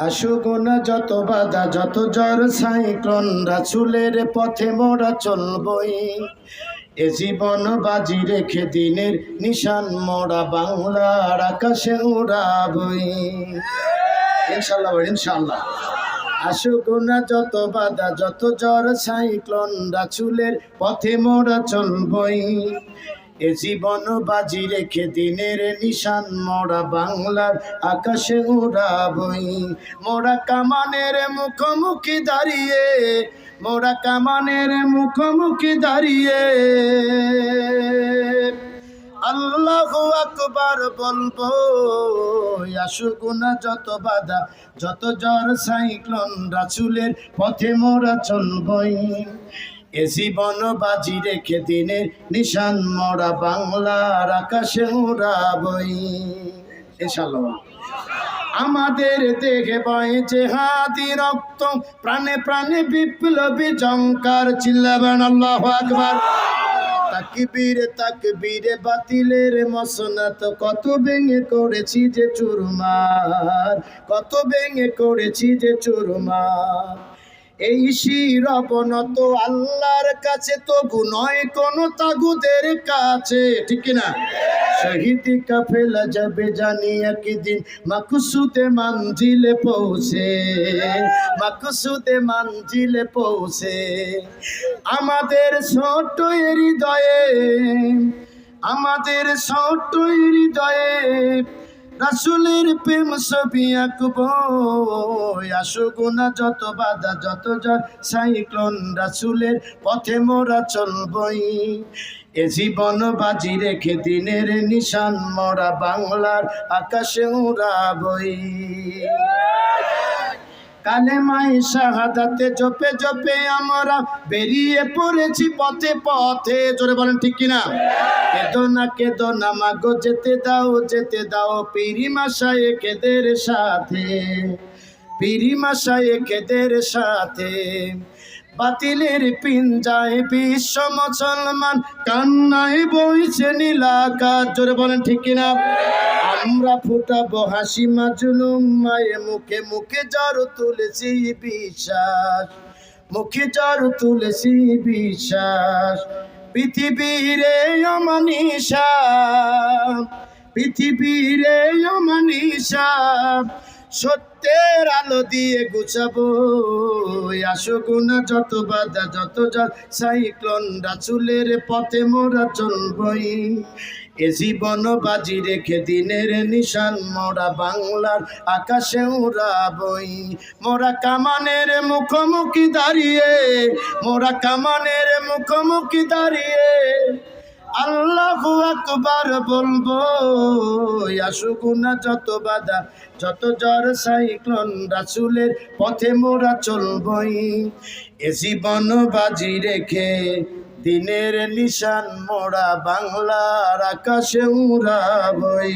আশুগুনা যত বাধা, যত জ্বর, সাইক্লোন, রাসুলের পথে মোরা চলবই। এ জীবন বাজি রেখে দিনের নিশান মোরা বাংলার আকাশে উড়াবই। ইনশাল্লাহ ইনশাল্লাহ। আশুগুনা যত বাধা, যত জ্বর, সাইক্লোন, রাসুলের পথে মোরা চলবই। এ জীবন বাজি রেখে দিনের নিশান, মোরা বাংলার আকাশে উড়াবই। মোরা কামানের মুখোমুখি দাঁড়িয়ে, মোরা কামানের মুখোমুখি দাঁড়িয়ে। আল্লাহ আকবার বলব আশুগুনা যত বাধা, যত জ্বর, সাইক্লোন, রাসুলের পথে মোরা চলবই। এ জীবন বাজি রেখে দিনের নিশান মোরা বাংলার আকাশে উড়াবই ইনশাআল্লাহ। আমাদের দেখে বয় জেহাদি রক্ত, প্রাণে প্রাণে বিপ্লবী জঙ্কার চিল্লাবেন আল্লাহ আকবার। তাকবীরে তাকবীরে বাতিলের মসনাত, কত ভেঙে করেছি যে চুরমার, কত ভেঙে করেছি যে চুরমার। এই শির অবনত আল্লাহর কাছে তবু নয়, কোন তাগুদের কাছে। ঠিক না শহীদি কাফেলা যাবে জানি একদিন, মাকুসুদে মঞ্জিলে পৌঁছে, মাকুসুদে মঞ্জিলে পৌঁছে। আমাদের ছোট হৃদয়ে, আমাদের ছোট হৃদয়ে রাসুলের প্রেম ছবি আঁকবো। আশুগুনা যত বাধা, যত যার সাইক্লোন রাসুলের পথে মোরা চলবই। এ জীবন বাজি রেখে দিনের নিশান, মরা বাংলার আকাশে উড়াবই। কালে মাই শাহাদাতে জপে জপে আমরা বেরিয়ে পড়েছি পথে পথে। জোরে বলেন ঠিক কিনা? কেদো না কেদো না, মাগো, যেতে দাও যেতে দাও পিরিমা মাসায় কেদের সাথে। পিরি মাসায় কেদের সাথে? বাতিলের পিঞ্জায় বিশ্ব মুসলমান, কান্নায় বইছে নীলাকার জোরে বলেন, ঠিক কিনা? আমরা ফুটাবো হাসি মাজলুম মায়ে মুখে মুখে জ্বর তুলেছি বিশ্বাস। মুখে জ্বর তুলেছি বিশ্বাস। পৃথিবীরে অমানিসা পৃথিবীরে অমানিসা সত্যের আলো দিয়ে গুছাবো। আশুগুনা যত বাধা, যত সাইক্লোন রাসুলের পথে মোরা চলবই। এ জীবন বাজি রেখে দিনের নিশান, মোরা বাংলার আকাশে উড়াবই। মোরা কামানের মুখোমুখি দাঁড়িয়ে, মোরা কামানের মুখোমুখি দাঁড়িয়ে। আল্লাহ আকবার বলব আশুগুনা যত বাধা, যত জ্বর, সাইক্লোন, রাসুলের পথে মোরা চলবই। এ জীবন বাজি রেখে দিনের নিশান মোরা বাংলার আকাশে উড়াবই।